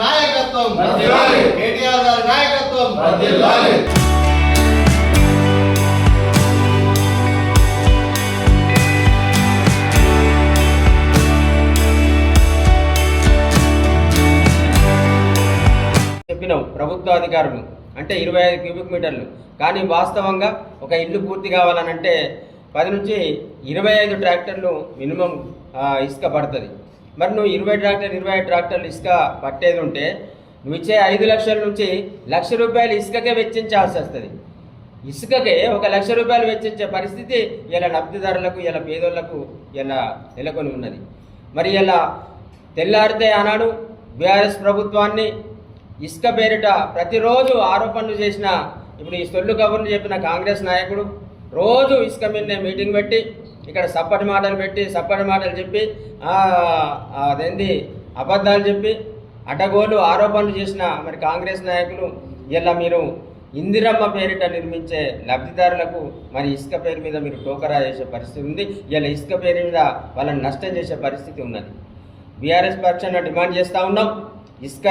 నాయకత్వం వర్ధిల్లాలి. కేటీఆర్ గారి నాయకత్వం. చెప్పినావు ప్రభుత్వ అధికారులు అంటే ఇరవై ఐదు క్యూబిక్ మీటర్లు కానీ వాస్తవంగా ఒక ఇల్లు పూర్తి కావాలనంటే పది నుంచి ఇరవై ఐదు ట్రాక్టర్లు మినిమం ఆ, ఇసుక పడుతుంది మరి నువ్వు ఇరవై ట్రాక్టర్ ఇరవై ట్రాక్టర్లు ఇసుక పట్టేది ఉంటే నువ్వు ఇచ్చే ఐదు లక్షల నుంచి లక్ష రూపాయలు ఇసుకకే వెచ్చించాల్సి వస్తుంది. ఇసుకకే ఒక లక్ష రూపాయలు వెచ్చించే పరిస్థితి ఇలా లబ్ధిదారులకు ఇలా పేదోళ్ళకు ఇలా నెలకొని ఉన్నది. మరి ఇలా తెల్లారితే ఆనాడు బీఆర్ఎస్ ప్రభుత్వాన్ని ఇసుక పేరిట ప్రతిరోజు ఆరోపణలు చేసిన ఇప్పుడు ఈ సొల్లు కబుర్లు చెప్పిన కాంగ్రెస్ నాయకుడు రోజు ఇసుక మీదనే మీటింగ్ పెట్టి ఇక్కడ సప్పటి మాటలు పెట్టి సప్పటి మాటలు చెప్పి అదేంది అబద్ధాలు చెప్పి అడ్డగోలు ఆరోపణలు చేసిన మరి కాంగ్రెస్ నాయకులు ఇలా మీరు ఇందిరమ్మ పేరిట నిర్మించే లబ్ధిదారులకు మరి ఇసుక పేరు మీద మీరు టోకరా చేసే పరిస్థితి ఉంది. ఇలా ఇసుక పేరు మీద వాళ్ళని నష్టం చేసే పరిస్థితి ఉన్నది. బీఆర్ఎస్ పక్షాన డిమాండ్ చేస్తూ ఉన్నాం. ఇసుక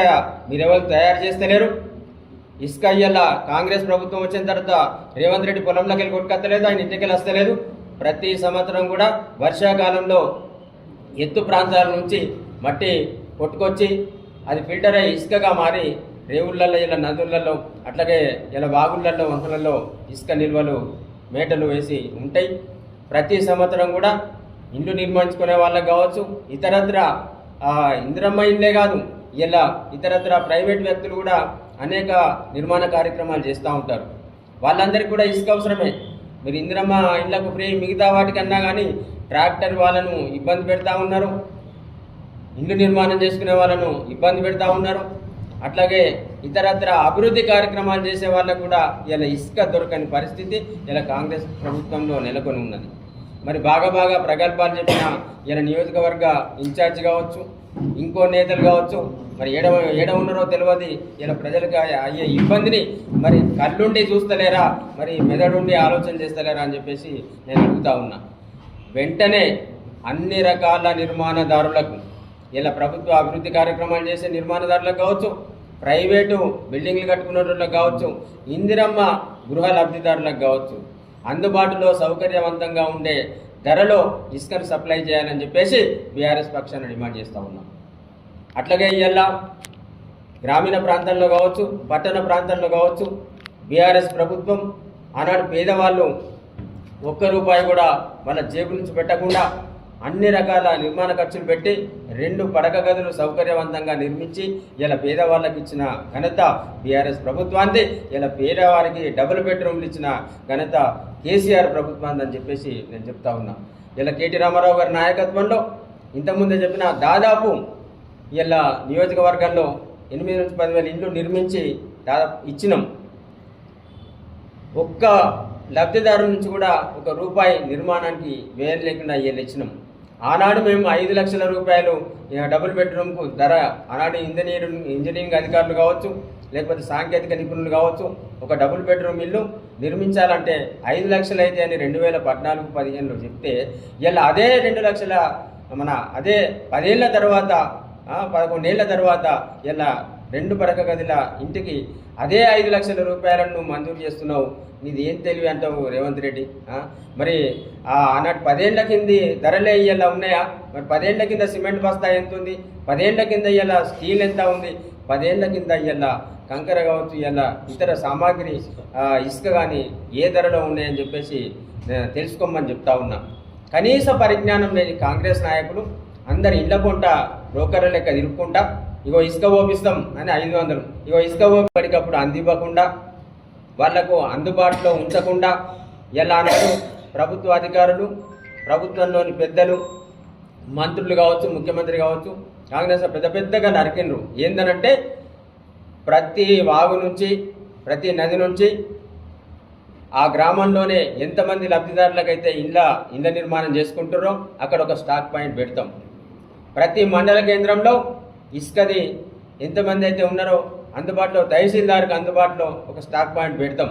మీరెవరు తయారు చేస్తలేరు? ఇసుక ఇయ్యాల కాంగ్రెస్ ప్రభుత్వం వచ్చిన తర్వాత రేవంత్ రెడ్డి పొలంలోకి వెళ్ళి కొట్టుకొత్తలేదు ఆయన ఇంటికి వెళ్ళి వస్తలేదు. ప్రతి సంవత్సరం కూడా వర్షాకాలంలో ఎత్తు ప్రాంతాల నుంచి మట్టి కొట్టుకొచ్చి అది ఫిల్టర్ అయ్యి ఇసుకగా మారి రేవుళ్ళల్లో ఇలా నదులలో అట్లాగే ఇలా వాగుళ్ళల్లో వంకలలో ఇసుక నిల్వలు మేటలు వేసి ఉంటాయి. ప్రతి సంవత్సరం కూడా ఇండ్లు నిర్మించుకునే వాళ్ళకి కావచ్చు ఇతరత్ర ఆ, ఇందిరమ్మ కాదు ఇలా ఇతరత్ర ప్రైవేట్ వ్యక్తులు కూడా అనేక నిర్మాణ కార్యక్రమాలు చేస్తూ ఉంటారు. వాళ్ళందరికీ కూడా ఇసుక అవసరమే. మీరు ఇందిరమ్మ ఇళ్ళకు ఫ్రీ మిగతా వాటికన్నా కానీ ట్రాక్టర్ వాళ్ళను ఇబ్బంది పెడతా ఉన్నారు. ఇల్లు నిర్మాణం చేసుకునే వాళ్ళను ఇబ్బంది పెడతా ఉన్నారు. అట్లాగే ఇతరత్ర అభివృద్ధి కార్యక్రమాలు చేసే వాళ్ళకు కూడా ఇలా ఇసుక దొరకని పరిస్థితి ఇలా కాంగ్రెస్ ప్రభుత్వంలో నెలకొని ఉన్నది. మరి బాగా బాగా ప్రగల్భాలు చెప్పిన ఇలా నియోజకవర్గ ఇన్ఛార్జ్ కావచ్చు ఇంకో నేతలు కావచ్చు మరి ఏడ ఏడ ఉన్నారో తెలియదు ఇలా ప్రజలకు అయ్యే- ఇబ్బందిని మరి కళ్ళుండి చూస్తలేరా? మరి మెదడుండి ఆలోచన చేస్తలేరా అని చెప్పేసి నేను అడుగుతా ఉన్నా. వెంటనే అన్ని రకాల నిర్మాణదారులకు ఇలా ప్రభుత్వ అభివృద్ధి కార్యక్రమాలు చేసే నిర్మాణదారులకు కావచ్చు ప్రైవేటు బిల్డింగ్లు కట్టుకున్నటువంటి వాళ్ళకి కావచ్చు ఇందిరమ్మ గృహ లబ్ధిదారులకు కావచ్చు అందుబాటులో సౌకర్యవంతంగా ఉండే ధరలో ఇసుకను సప్లై చేయాలని చెప్పేసి బీఆర్ఎస్ పక్షాన్ని డిమాండ్ చేస్తూ ఉన్నాం. అట్లాగే ఇవాళ గ్రామీణ ప్రాంతంలో కావచ్చు పట్టణ ప్రాంతంలో కావచ్చు బీఆర్ఎస్ ప్రభుత్వం ఆనాడు పేదవాళ్ళు ఒక్క రూపాయి కూడా వాళ్ళ జేబు నుంచి పెట్టకుండా అన్ని రకాల నిర్మాణ ఖర్చులు పెట్టి రెండు పడక గదులు సౌకర్యవంతంగా నిర్మించి ఇలా పేదవాళ్ళకి ఇచ్చిన ఘనత బీఆర్ఎస్ ప్రభుత్వాన్ని ఇలా పేదవారికి డబుల్ బెడ్రూమ్లు ఇచ్చిన ఘనత కేసీఆర్ ప్రభుత్వాన్ని అని చెప్పేసి నేను చెప్తా ఉన్నా. ఇలా కేటీ రామారావు గారి నాయకత్వంలో ఇంతకుముందే చెప్పిన దాదాపు ఇలా నియోజకవర్గాల్లో ఎనిమిది నుంచి పదివేల ఇండ్లు నిర్మించి దాదాపు ఇచ్చినాం. ఒక్క లబ్ధిదారు నుంచి కూడా ఒక రూపాయి నిర్మాణానికి వేరు లేకుండా వీళ్ళు ఇచ్చినాం. ఆనాడు మేము ఐదు లక్షల రూపాయలు డబుల్ బెడ్రూమ్కు ధర ఆనాడు ఇంజనీర్ ఇంజనీరింగ్ అధికారులు కావచ్చు లేకపోతే సాంకేతిక నిపుణులు కావచ్చు ఒక డబుల్ బెడ్రూమ్ ఇల్లు నిర్మించాలంటే ఐదు లక్షలు అయితే అని రెండు వేల పద్నాలుగు పదిహేనులో చెప్తే ఇలా అదే రెండు లక్షల మన అదే పదేళ్ళ తర్వాత పదకొండేళ్ళ తర్వాత ఇలా రెండు పడక గదిల ఇంటికి అదే ఐదు లక్షల రూపాయలను నువ్వు మంజూరు చేస్తున్నావు. నీది ఏం తెలివి అంటావు రేవంత్ రెడ్డి? మరి ఆ ఆనాటి పదేళ్ళ కింది ధరలే ఇలా ఉన్నాయా? మరి పదేళ్ళ కింద సిమెంట్ బస్తా ఎంత ఉంది పదేళ్ళ కింద ఇలా స్టీల్ ఎంత ఉంది? పదేళ్ళ కింద ఇలా కంకర కావచ్చు ఇలా ఇతర సామాగ్రి ఇసుక కానీ ఏ ధరలో ఉన్నాయని చెప్పేసి నేను తెలుసుకోమని చెప్తా ఉన్నా. కనీస పరిజ్ఞానం లేని కాంగ్రెస్ నాయకులు అందరి ఇళ్ళ బ్రోకర్ల లెక్క ఇరుక్కుంటా ఇగో ఇసుక ఓపిస్తాం అని ఐదు వందలు. ఇగో ఇసుక ఓపికప్పుడు అందివ్వకుండా వాళ్ళకు అందుబాటులో ఉంచకుండా ఎలా అన్నారు ప్రభుత్వ అధికారులు ప్రభుత్వంలోని పెద్దలు మంత్రులు కావచ్చు ముఖ్యమంత్రి కావచ్చు కాంగ్రెస్ పెద్ద పెద్దగా నరికిండ్రు. ఏందనంటే ప్రతి వాగు నుంచి ప్రతి నది నుంచి ఆ గ్రామంలోనే ఎంతమంది లబ్ధిదారులకైతే ఇళ్ళ ఇళ్ళ నిర్మాణం చేసుకుంటారో అక్కడ ఒక స్టాక్ పాయింట్ పెడతాం. ప్రతి మండల కేంద్రంలో ఇసుకది ఎంతమంది అయితే ఉన్నారో అందుబాటులో తహసీల్దార్కి అందుబాటులో ఒక స్టాక్ పాయింట్ పెడతాం.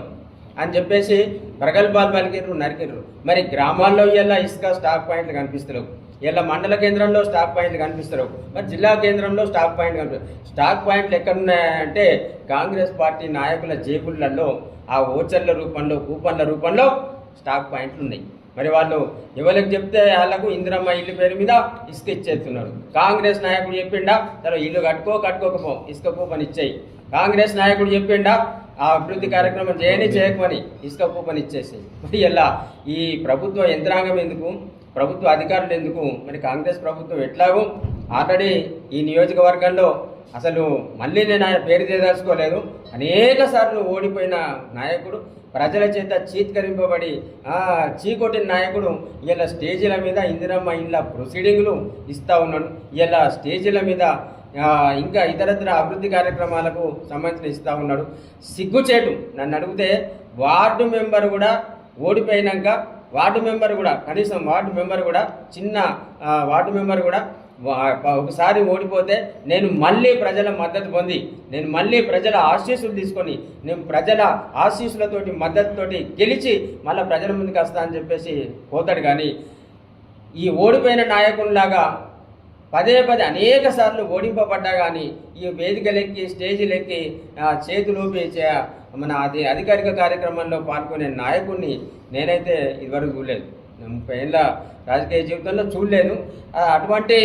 అని చెప్పేసి ప్రగల్భాలు పలికిర్రు నరికిర్రు. మరి గ్రామాల్లో ఇలా ఇసుక స్టాక్ పాయింట్లు కనిపిస్తలేవు? ఇలా మండల కేంద్రంలో స్టాక్ పాయింట్లు కనిపిస్తారు మరి జిల్లా కేంద్రంలో స్టాక్ పాయింట్ కనిపిస్తారు స్టాక్ పాయింట్లు ఎక్కడ ఉన్నాయంటే కాంగ్రెస్ పార్టీ నాయకుల జేబుళ్ళలో ఆ ఓచర్ల రూపంలో కూపన్ల రూపంలో స్టాక్ పాయింట్లు ఉన్నాయి మరి వాళ్ళు ఎవరికి చెప్తే వాళ్ళకు ఇందిరమ్మ ఇల్లు పేరు మీద ఇసుక ఇచ్చేస్తున్నారు కాంగ్రెస్ నాయకుడు చెప్పిండా సరే ఇల్లు కట్టుకో కట్టుకోకపో ఇసుక కూపన్ ఇచ్చేయి. కాంగ్రెస్ నాయకుడు చెప్పిండా ఆ అభివృద్ధి కార్యక్రమం చేయని చేయకమని ఇసుక కూపన్ ఇచ్చేసి మరి ఎలా? ఈ ప్రభుత్వ యంత్రాంగం ఎందుకు? ప్రభుత్వ అధికారులు ఎందుకు? మరి కాంగ్రెస్ ప్రభుత్వం ఎట్లాగో ఆల్రెడీ ఈ నియోజకవర్గంలో అసలు మళ్ళీ నేను ఆయన పేరు చేయదలుచుకోలేదు అనేక సార్లు ఓడిపోయిన నాయకుడు ప్రజల చేత చీత్కరింపబడి ఆ, నాయకుడు ఇలా స్టేజీల మీద ఇందిరమ్మ ఇలా ప్రొసీడింగ్లు ఇస్తూ ఉన్నాడు. ఇలా స్టేజీల మీద ఇంకా ఇతరత్ర అభివృద్ధి కార్యక్రమాలకు సంబంధించిన ఇస్తూ ఉన్నాడు. సిగ్గుచేటు నన్ను అడిగితే వార్డు మెంబర్ కూడా ఓడిపోయినాక వార్డు మెంబర్ కూడా కనీసం వార్డు మెంబర్ కూడా చిన్న వార్డు మెంబర్ కూడా ఒకసారి ఓడిపోతే నేను మళ్ళీ ప్రజల మద్దతు పొంది నేను మళ్ళీ ప్రజల ఆశీస్సులు తీసుకొని నేను ప్రజల ఆశీస్సులతోటి మద్దతుతోటి గెలిచి మళ్ళీ ప్రజల ముందుకు వస్తా అని చెప్పేసి పోతాడు కానీ ఈ ఓడిపోయిన నాయకునిలాగా పదే పదే అనేక సార్లు ఓడింపబడ్డా కానీ ఈ వేదికలెక్కి స్టేజీలెక్కి ఆ, చేతులూపి మన అది అధికారిక కార్యక్రమంలో పాల్గొనే నాయకుడిని నేనైతే ఇదివరకు చూడలేదు. ముప్పై ఏళ్ళ రాజకీయ జీవితంలో చూడలేను. అటువంటి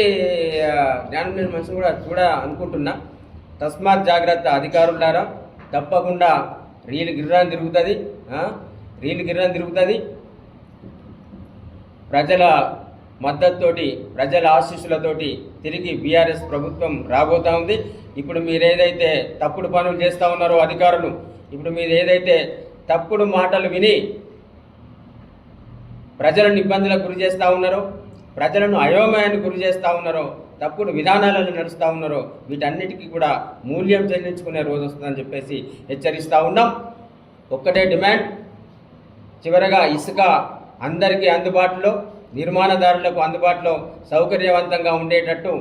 జ్ఞానం లేని మనిషిని కూడా చూడ అనుకుంటున్నా. తస్మాత్ జాగ్రత్త అధికారులారా తప్పకుండా రీలు గిర్రాని తిరుగుతుంది రీలు గిర్రాని తిరుగుతుంది. ప్రజల మద్దతుతోటి ప్రజల ఆశీస్సులతోటి తిరిగి బీఆర్ఎస్ ప్రభుత్వం రాబోతా ఉంది. ఇప్పుడు మీరు ఏదైతే తప్పుడు పనులు చేస్తూ ఉన్నారో అధికారులు ఇప్పుడు మీరు ఏదైతే తప్పుడు మాటలు విని ప్రజలను ఇబ్బందులకు గురి చేస్తూ ఉన్నారో ప్రజలను అయోమయానికి గురి చేస్తూ ఉన్నారో తప్పుడు విధానాలను నడుస్తూ ఉన్నారో వీటన్నిటికీ కూడా మూల్యం చెల్లించుకునే రోజు వస్తుందని చెప్పేసి హెచ్చరిస్తూ ఉన్నాం. ఒక్కటే డిమాండ్ చివరగా ఇసుక అందరికీ అందుబాటులో నిర్మాణదారులకు అందుబాటులో సౌకర్యవంతంగా ఉండేటట్టు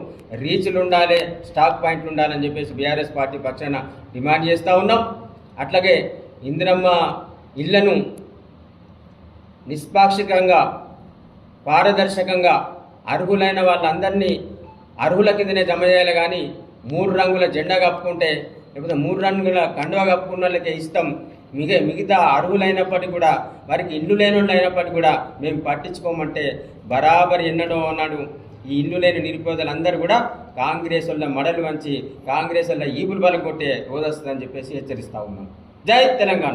రీచ్లు ఉండాలి స్టాక్ పాయింట్లు ఉండాలని చెప్పేసి బీఆర్ఎస్ పార్టీ పక్షాన డిమాండ్ చేస్తూ ఉన్నాం. అట్లాగే ఇందిరమ్మ ఇళ్ళను నిష్పాక్షికంగా పారదర్శకంగా అర్హులైన వాళ్ళందరినీ అర్హుల కిందనే జమ చేయాలి కానీ మూడు రంగుల జెండా కప్పుకుంటే లేకపోతే మూడు రంగుల కండువా కప్పుకున్న వాళ్ళకే ఇస్తాం మిగ మిగతా అర్హులైనప్పటికీ కూడా వారికి ఇల్లు లేని వాళ్ళు అయినప్పటికీ కూడా మేము పట్టించుకోమంటే బరాబరి ఎన్నడో అన్నాడు ఈ ఇల్లు లేని నిరుపేదలందరూ కూడా కాంగ్రెస్ వల్ల మడలు వంచి కాంగ్రెస్ వల్ల ఈపులు బలం కొట్టే రోజు చెప్పేసి హెచ్చరిస్తా ఉన్నాం. జై తెలంగాణ.